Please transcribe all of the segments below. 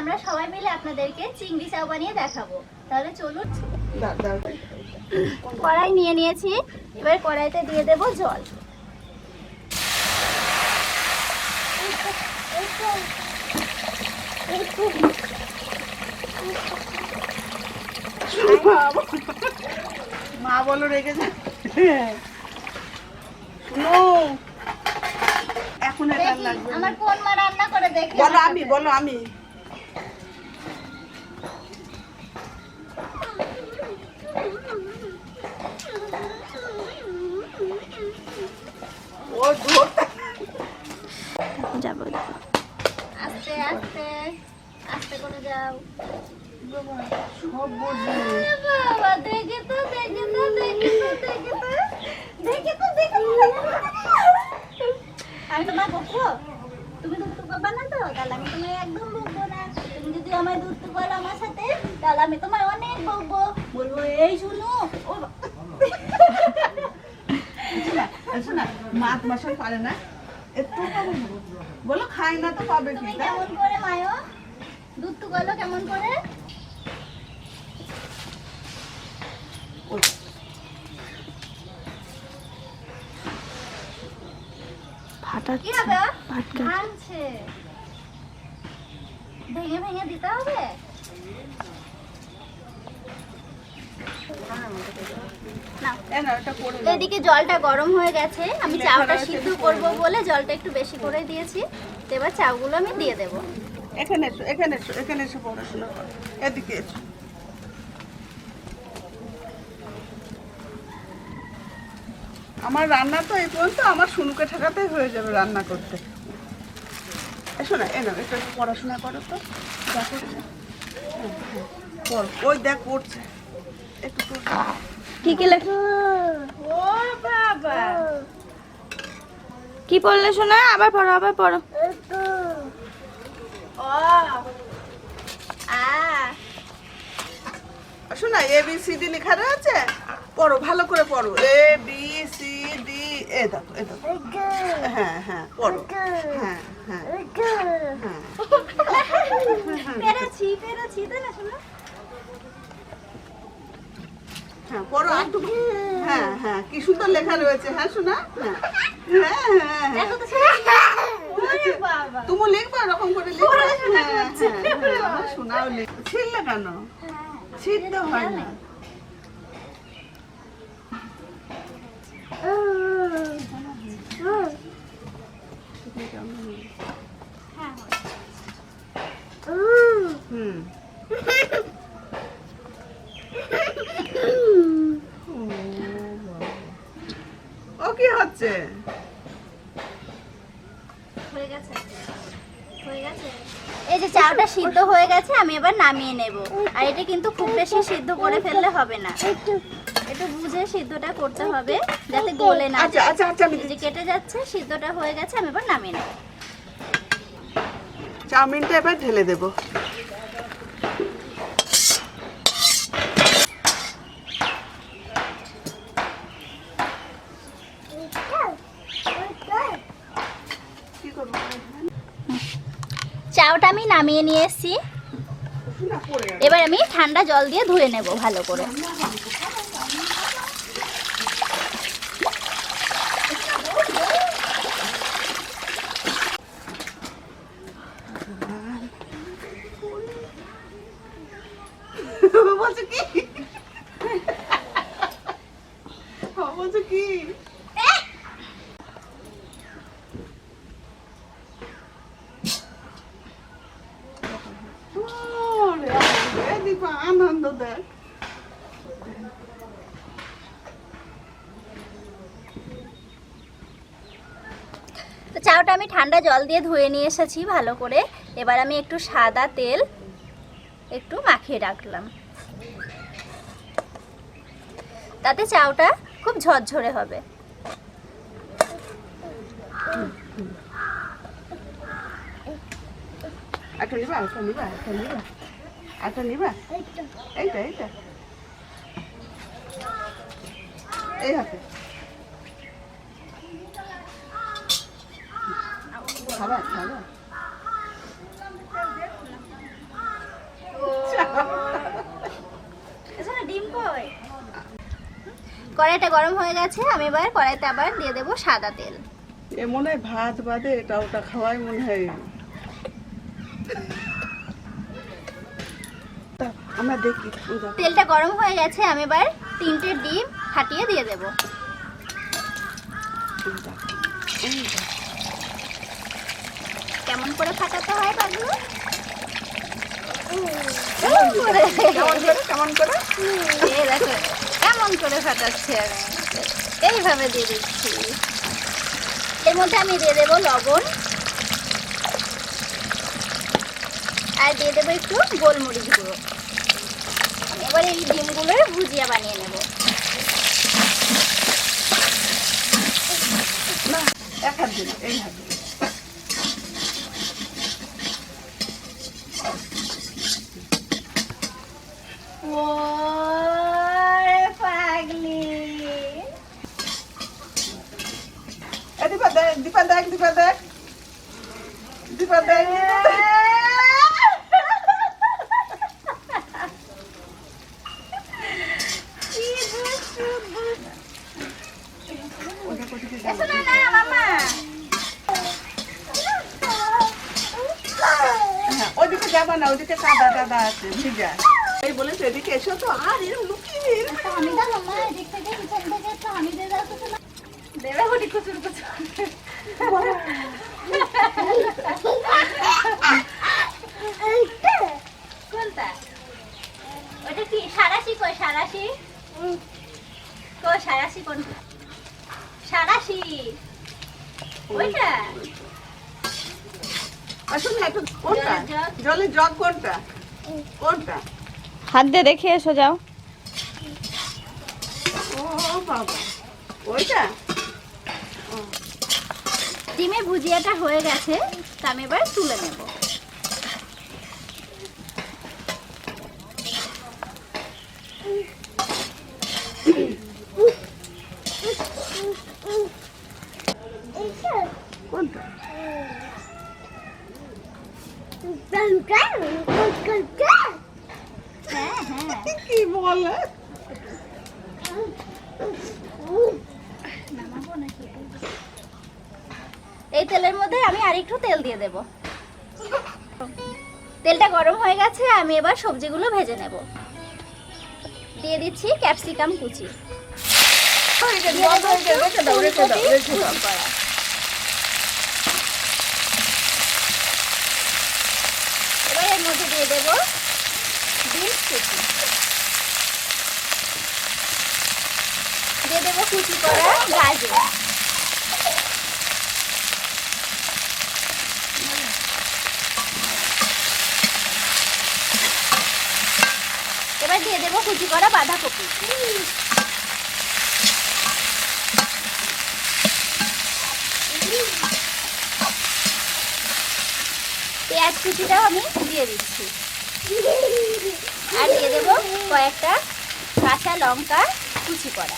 আমরা সবাই মিলে আপনাদেরকে চিংড়ি চাউ বানিয়ে দেখাবো। তাহলে চলুন। কড়াই নিয়ে নিয়েছি। এবার কড়াইতে দিয়ে দেব জল। মা বলো যা। এখন আমার কোন মা রান্না করে দেখি? বলো আমি বলো আমি। যাব আস্তে আস্তে আস্তে করে যাও। সব বুঝবে এ বাবা দেখে তো তো দেখে তো দেখে তো দেখে তো দেখে তো। আমি তোমার বকবো? তুমি দুধ পাবা না তো? তাহলে আমি তোমায় একদম বকবো না। তুমি যদি আমায় দুধ বলো আমার সাথে তাহলে আমি তোমায় অনেক বকবো। বলব এই শুনো ও শোনা মাছ পারে না। একটু পাবে বলো খাই না তো পাবে কি? কেমন করে মায়ো? দুধ তো গেলো কেমন করে? ভাঙছে। ভেঙে ভেঙে দিতে হবে নাও। এই নাও, এটা করে দাও। এদিকে জলটা গরম হয়ে গেছে। আমি চাউটা সিদ্ধ করব বলে জলটা একটু বেশি করে দিয়েছি। তো এবার চাউগুলো আমি দিয়ে দেব। এখানে এসো এখানে এসো এখানে এসে পড়াশোনা করো। এদিকে এসো। আমার রান্না তো এই পর্যন্ত আমার শুনুকে ঠেকাতেই হয়ে যাবে রান্না করতে। এসো না এ না একটু পড়াশোনা করো তো। করছে। পড়ো। ওই দেখ পড়ছে পড়ো। কি কি লেখা? ও বাবা কি পড়লে শোনা আবার পড়ো আবার পড়ো। শোনা এ বি সি ডি লেখা রয়েছে? পড়ো, ভালো করে পড়ো। A B C D A দেখো এ দেখো। হ্যাঁ হ্যাঁ পড়ো হ্যাঁ হ্যাঁ হ্যাঁ পেরেছি পেরেছি তাই না শোনো হ্যাঁ পড়ো একটু হ্যাঁ হ্যাঁ। কি সুন্দর লেখা রয়েছে হ্যাঁ শোনা হ্যাঁ হ্যাঁ হ্যাঁ হ্যাঁ। তুমি লিখবা এরকম করে লিখবা। হ্যাঁ হ্যাঁ হ্যাঁ শোনাও লিখ ছিললে কেন? ছিলতে হয় না। হ্যাঁ হুম ও কি হচ্ছে হয়ে গেছে হয়ে গেছে এই যে চাউটা সিদ্ধ হয়ে গেছে আমি এবার নামিয়ে নেব। আর এটা কিন্তু খুব বেশি সিদ্ধ করে ফেললে হবে না। একটু বুঝে সিদ্ধটা করতে হবে যাতে গলে না আচ্ছা আচ্ছা আচ্ছা আমি যে কেটে যাচ্ছে সিদ্ধটা হয়ে গেছে আমি এবার নামিয়ে নেব। চাউমিনটা এবার ঢেলে দেবো। চাউটা আমি নামিয়ে নিয়ে এসেছি। না পড়ে গেল। এবার আমি ঠান্ডা জল দিয়ে ধুয়ে নেব ভালো করে। কি ওরে আনন্দ, এ দীপা, আনন্দ দেখ তো চাউটা আমি ঠান্ডা জল দিয়ে ধুয়ে নিয়ে এসেছি ভালো করে। এবার আমি একটু সাদা তেল একটু মাখিয়ে রাখলাম। তাতে চাউটা খুব ঝরঝরে হবে। এইটা এইটা। এই হাতে। কড়াইটা গরম হয়ে গেছে আমি এবার কড়াইতে আবার দিয়ে দেবো সাদা তেল। এ মনে হয় ভাত বাদে এটা ওটা খাওয়াই মনে হয়। আমরা দেখি তেলটা গরম হয়ে গেছে আমি এবার তিনটে ডিম ফাটিয়ে দিয়ে দেবো। কেমন করে ফাটাতে হয় বাবু কেমন করে? কেমন করে এই দেখো কেমন করে ফাটাচ্ছি আমি? এইভাবে দিয়ে দিচ্ছি। এর মধ্যে আমি দিয়ে দেবো লবণ। আর দিয়ে দেবো একটু গোলমরিচ গুঁড়ো। এবার এই ডিমগুলোর ভুজিয়া বানিয়ে নেব। এক হাত দিন এই হাত দিন। ওরে পাগলি এ দীপা দেখ দীপা দেখ দীপা দেখ। দীপা দেখ হ্যাঁ, ওদিকে যাবা না ওদিকে কাদা টাদা আছে ভিজা এই বলেছে এদিকে এসো তো। আর এরকম লুকিয়ে হামিদা মামা এদিক থেকে পিছন থেকে একটু হামিদে দাও তো দেবে হটি কুচুর কুচুর কোনটা? ওটা কি সারাশি কই সারাশি? কই সারাশি কোনটা সারাশি। ওইটা? কোনটা? জগ। জলের জগ কোনটা? কোনটা? হাত দিয়ে দেখে এসো যাও। ও বাবা। ওইটা? ডিমের ভুজিয়াটা হয়ে গেছে তা আমি এবার তুলে নেব। কোনটা? কি বলে? এই তেলের মধ্যে আমি আরেকটু তেল দিয়ে দেব। তেলটা গরম হয়ে গেছে, আমি এবার সবজিগুলো ভেজে নেব। দিয়ে দিচ্ছি ক্যাপসিকাম কুচি। এবার এর মধ্যে দিয়ে দেবো বিনস কুচি দিয়ে দেবো কুচি করা গাজর। এবার দিয়ে দেবো কুচি করা বাঁধাকপি। পেঁয়াজ কুচিটাও আমি দিয়ে দিচ্ছি। আর দিয়ে দেবো কয়েকটা কাঁচা লঙ্কা কুচি করা।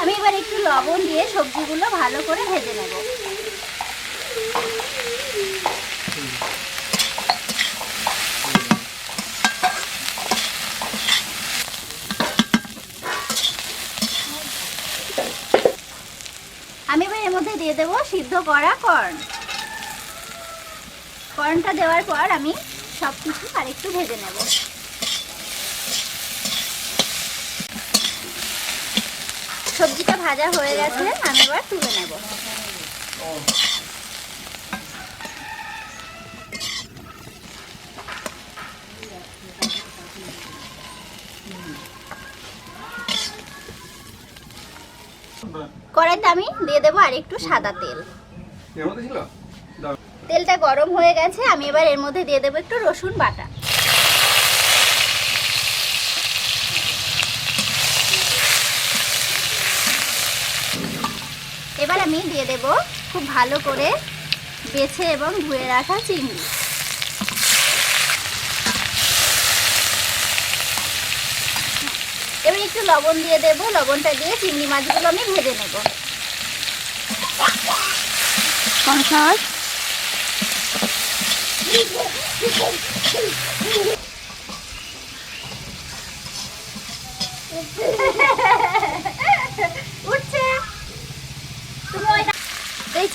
আমি এবার একটু লবণ দিয়ে সবজিগুলো ভালো করে ভেজে নেব। আমি এবার এর মধ্যে দিয়ে দেবো সিদ্ধ করা কর্ন। কর্নটা দেওয়ার পর আমি সব কিছু আরেকটু ভেজে নেব। সবজিটা ভাজা হয়ে গেছে, আমি এবার তুলে নেব। কড়াইতে আমি দিয়ে দেবো আরেকটু সাদা তেল। ছিল? তেলটা গরম হয়ে গেছে, আমি এবার এর মধ্যে দিয়ে দেবো একটু রসুন বাটা। এবার আমি দিয়ে দেব খুব ভালো করে বেছে এবং ধুয়ে রাখা চিংড়ি। এবার একটু লবণ দিয়ে দেব, লবণটা দিয়ে চিংড়ি মাছগুলো আমি ভেজে নেব। এই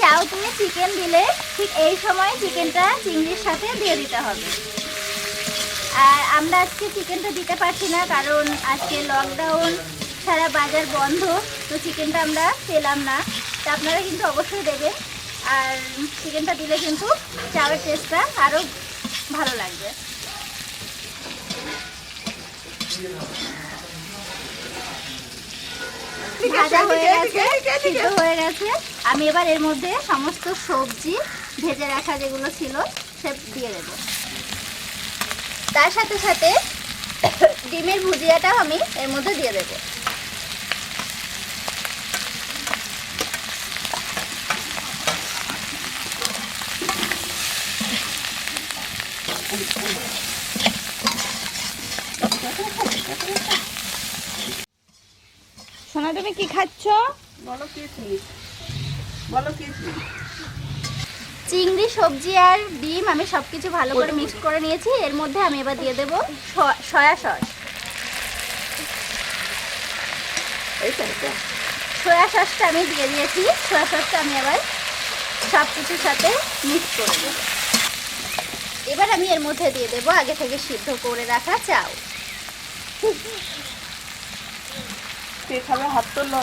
চাও তুমি চিকেন দিলে, ঠিক এই সময় চিকেনটা চিংড়ির সাথে দিয়ে দিতে হবে। আর আমরা আজকে চিকেনটা দিতে পারছি না, কারণ আজকে লকডাউন সারা বাজার বন্ধ, তো চিকেনটা আমরা পেলাম না। তা আপনারা কিন্তু অবশ্যই দেবেন। আর চিকেনটা দিলে কিন্তু চাউয়ের টেস্টটা আরও ভালো লাগবে। ভাজা হয়ে গেছে সিদ্ধ হয়ে গেছে। আমি এবার এর মধ্যে সমস্ত সবজি ভেজে রাখা যেগুলো ছিল সে দিয়ে দেবো। তার সাথে সাথে ডিমের ভুজিয়াটাও আমি এর মধ্যে দিয়ে দেবো সোনা তুমি কি খাচ্ছ? বলো বলো চিংড়ি সবজি আর ডিম আমি সব কিছু ভালো করে মিক্স করে নিয়েছি। এর মধ্যে আমি এবার দিয়ে দেবো স- সয়া সস। সয়া সসটা আমি দিয়ে দিয়েছি। সয়া সসটা আমি আবার সব কিছুর সাথে মিক্স করে দেবো। এবার আমি এর মধ্যে দিয়ে দেবো আগে থেকে সিদ্ধ করে রাখা চাউ। কে খাবে হাত তোলো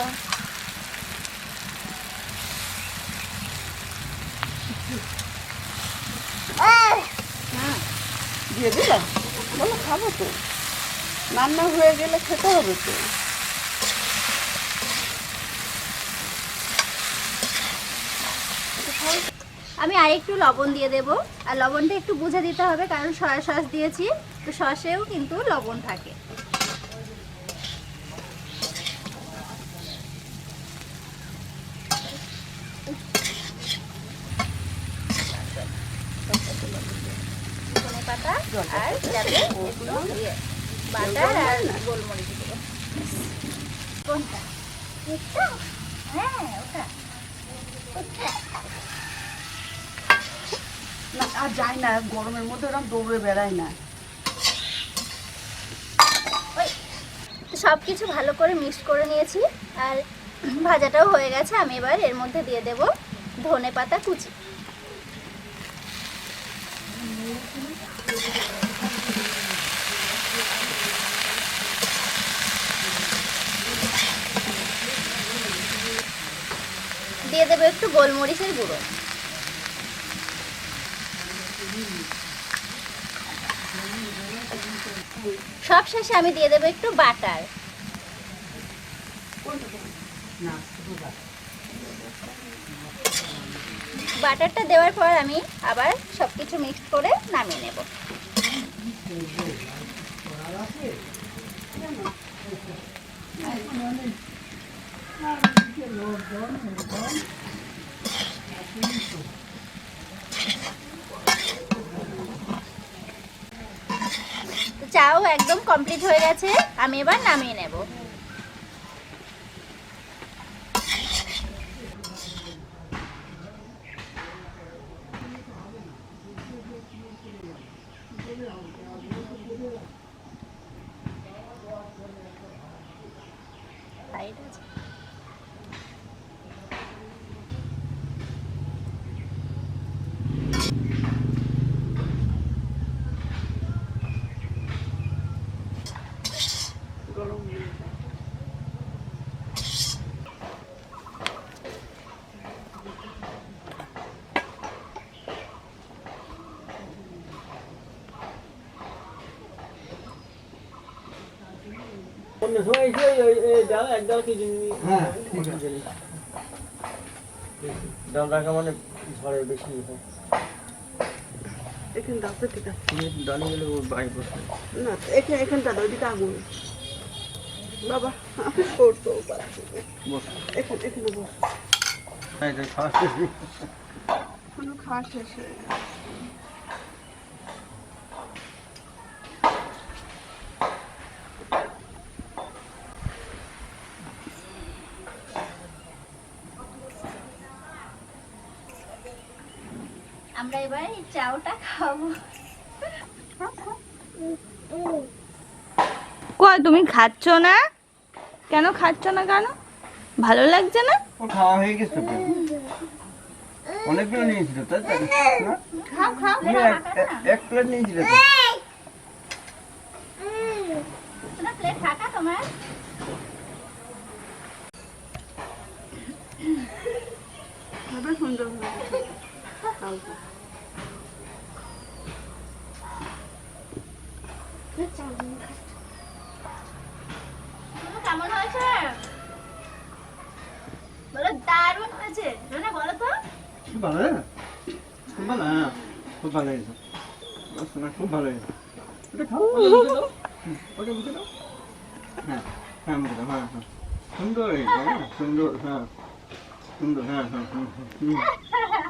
হুম দিয়ে দিলাম। বলো খাব তো। রান্না হয়ে গেলে খেতে হবে তো। আমি আরেকটু লবণ দিয়ে দেব। আর লবণটা একটু বুঝে দিতে হবে কারণ সয়া সস দিয়েছি। তো সসেও কিন্তু লবণ থাকে ধনে পাতা আর যাতে একটু ইয়ে, আর যায় না গরমের মধ্যে ওরকম দৌড়ে বেড়ায় না সব কিছু ভালো করে মিক্স করে নিয়েছি আর ভাজাটাও হয়ে গেছে। আমি এবার এর মধ্যে দিয়ে দেব ধনে পাতা কুচি। দিয়ে দেবো একটু গোলমরিচের গুঁড়ো। সব শেষে আমি দিয়ে দেবো একটু বাটার। বাটারটা দেওয়ার পর আমি আবার সব কিছু মিক্সড করে নামিয়ে নেব। তো চাও একদম কমপ্লিট হয়ে গেছে আমি এবার নামিয়ে নেব। ডাল হ্যাঁ, রাখা মানে ঝড়ে বেশি হয় এখানে দাও ঠিক আছে ডালে গেলে ও বাড়ি বসে না এখানে এখানটা দাও ওইদিকে আগুন। বাবা আমি না। বস। এখানে এখানে বস। হ্যাঁ খাওয়া শেষ। কোনো খাওয়া শেষ হয়ে আমরা এবার এই চাউটা খাব। কই তুমি খাচ্ছ না? কেন খাচ্ছ না কেন? ভালো লাগছে না? ও খাওয়া হয়ে গেছে তো। অনেকগুলো নিয়েছিল তাই তো? খাও খাও এক- প্লেট নিয়েছিলে তো? প্লেট ফাঁকা তোমার। সুন্দর হয়েছে চাউটা। তুমি কেমন হয়েছে? বলো দারুণ হয়েছে। রোনা বলো তো। খুব ভালো খুব ভালো হ্যাঁ। খুব ভালো হয়েছে। খুব ভালো হয়েছে। এটা খাও ওটা মুখে দাও। হুম, ওটা মুখে দাও। হ্যাঁ হ্যাঁ দাও হ্যাঁ হ্যাঁ। সুন্দর হয়েছে হ্যাঁ সুন্দর হ্যাঁ। সুন্দর হ্যাঁ হ্যাঁ হুম,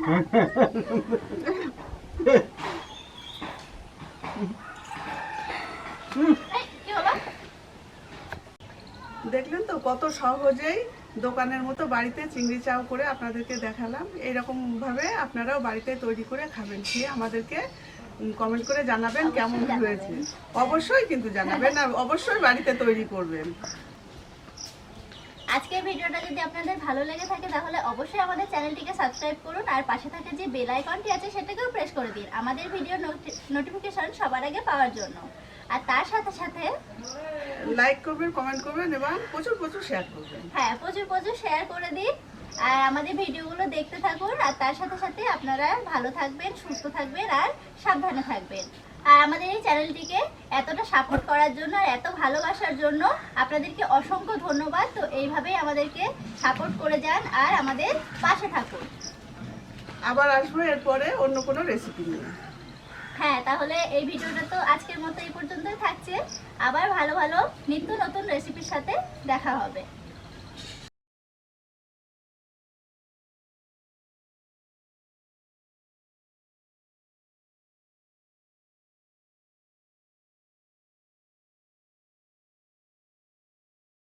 হুম, হুম। এই, কি হলো দেখলেন তো কত সহজেই দোকানের মতো বাড়িতে চিংড়ি চাও করে আপনাদেরকে দেখালাম। এইরকম ভাবে আপনারাও বাড়িতে তৈরি করে খাবেন। খেয়ে আমাদেরকে কমেন্ট করে জানাবেন কেমন হয়েছে। অবশ্যই কিন্তু জানাবেন আর অবশ্যই বাড়িতে তৈরি করবেন। আজকের ভিডিওটা যদি আপনাদের ভালো লেগে থাকে তাহলে অবশ্যই আমাদের চ্যানেলটিকে সাবস্ক্রাইব করুন আর পাশে থাকা যে বেল আইকনটি আছে সেটাকেও প্রেস করে দিন। আমাদের ভিডিও নোটিফিকেশন সবার আগে পাওয়ার জন্য। আর তার সাথে সাথে লাইক করবেন কমেন্ট করবেন এবং প্রচুর প্রচুর শেয়ার করবেন। হ্যাঁ প্রচুর প্রচুর শেয়ার করে দিন। আর আমাদের ভিডিওগুলো দেখতে থাকুন আর তার সাথে সাথে আপনারা ভালো থাকবেন সুস্থ থাকবেন আর সাবধানে থাকবেন। আর আমাদের এই চ্যানেলটিকে এতটা সাপোর্ট করার জন্য আর এত ভালোবাসার জন্য আপনাদেরকে অসংখ্য ধন্যবাদ। তো এইভাবেই আমাদেরকে সাপোর্ট করে যান আর আমাদের পাশে থাকুন। আবার আসব এরপরে অন্য কোনো রেসিপি নিয়ে। হ্যাঁ তাহলে এই ভিডিওটা তো আজকের মতো এই পর্যন্তই থাকছে। আবার ভালো ভালো নিত্য নতুন রেসিপির সাথে দেখা হবে।